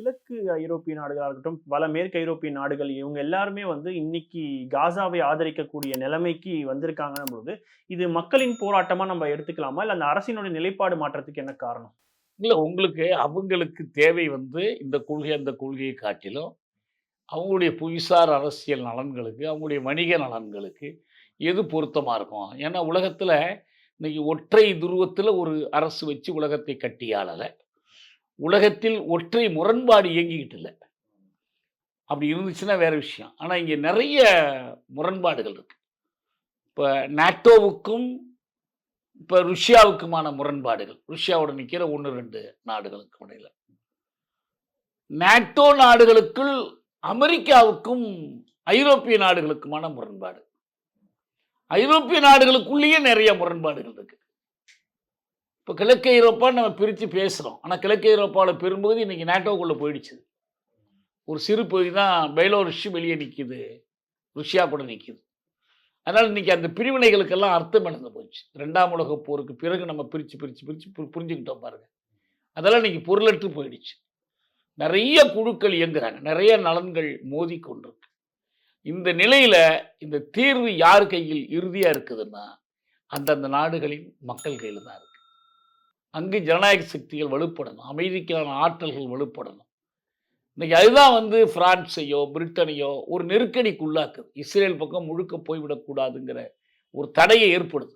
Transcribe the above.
கிழக்கு ஐரோப்பிய நாடுகளாக இருக்கட்டும் பல மேற்கு ஐரோப்பிய நாடுகள் இவங்க எல்லாருமே வந்து இன்னைக்கு காசாவை ஆதரிக்கக்கூடிய நிலைமைக்கு வந்திருக்காங்கன்னும் பொழுது இது மக்களின் போராட்டமா நம்ம எடுத்துக்கலாமா? இல்லை அந்த அரசினுடைய நிலைப்பாடு மாற்றத்துக்கு என்ன காரணம்? இல்லை உங்களுக்கு அவங்களுக்கு தேவை வந்து இந்த கொள்கை அந்த கொள்கையை காட்டிலும் அவங்களுடைய புவிசார் அரசியல் நலன்களுக்கு அவங்களுடைய வணிக நலன்களுக்கு எது பொருத்தமாக இருக்கும்? ஏன்னா உலகத்தில் இன்னைக்கு ஒற்றை துருவத்தில் ஒரு அரசு வச்சு உலகத்தை கட்டியாளலை. உலகத்தில் ஒற்றை முரண்பாடு இயங்கிக்கிட்டு இல்லை. அப்படி இருந்துச்சுன்னா வேற விஷயம். ஆனால் இங்கே நிறைய முரண்பாடுகள் இருக்கு. இப்போ நாட்டோவுக்கும் இப்போ ருஷ்யாவுக்குமான முரண்பாடுகள். ருஷ்யாவோட நிற்கிற ஒன்று ரெண்டு நாடுகளுக்கு இடையில். நாட்டோ நாடுகளுக்குள் அமெரிக்காவுக்கும் ஐரோப்பிய நாடுகளுக்குமான முரண்பாடு. ஐரோப்பிய நாடுகளுக்குள்ளேயே நிறைய முரண்பாடுகள் இருக்கு. இப்போ கிழக்கு ஐரோப்பா நம்ம பிரித்து பேசுகிறோம் ஆனால் கிழக்கு ஐரோப்பாவில் பெரும்பகுதி இன்னைக்கு நேட்டோக்குள்ளே போயிடுச்சு. ஒரு சிறு பகுதி தான் பெய்லோருஷ் வெளியே நிற்கிது ருஷ்யா கூட நிற்கிது அதனால் இன்னைக்கு அந்த பிரிவினைகளுக்கெல்லாம் அர்த்தம் இழந்து போச்சு. ரெண்டாம் உலக போருக்கு பிறகு நம்ம பிரித்து பிரித்து பிரித்து புரிஞ்சுக்கிட்டோம் பாருங்கள் அதெல்லாம் இன்னைக்கு பொருளற்று போயிடுச்சு. நிறைய குழுக்கள் இயங்குறாங்க. நிறைய நலன்கள் மோதி கொண்டிருக்கு. இந்த நிலையில் இந்த தீர்வு யார் கையில் இறுதியாக இருக்குதுன்னா அந்தந்த நாடுகளின் மக்கள் கையில் தான் இருக்குது அங்கு ஜனநாயக சக்திகள் வலுப்படணும் அமைதிக்கான ஆற்றல்கள் வலுப்படணும். இன்னைக்கு அதுதான் வந்து பிரான்ஸையோ பிரிட்டனையோ ஒரு நெருக்கடிக்கு உள்ளாக்குது. இஸ்ரேல் பக்கம் முழுக்க போய்விடக்கூடாதுங்கிற ஒரு தடையை ஏற்படுது.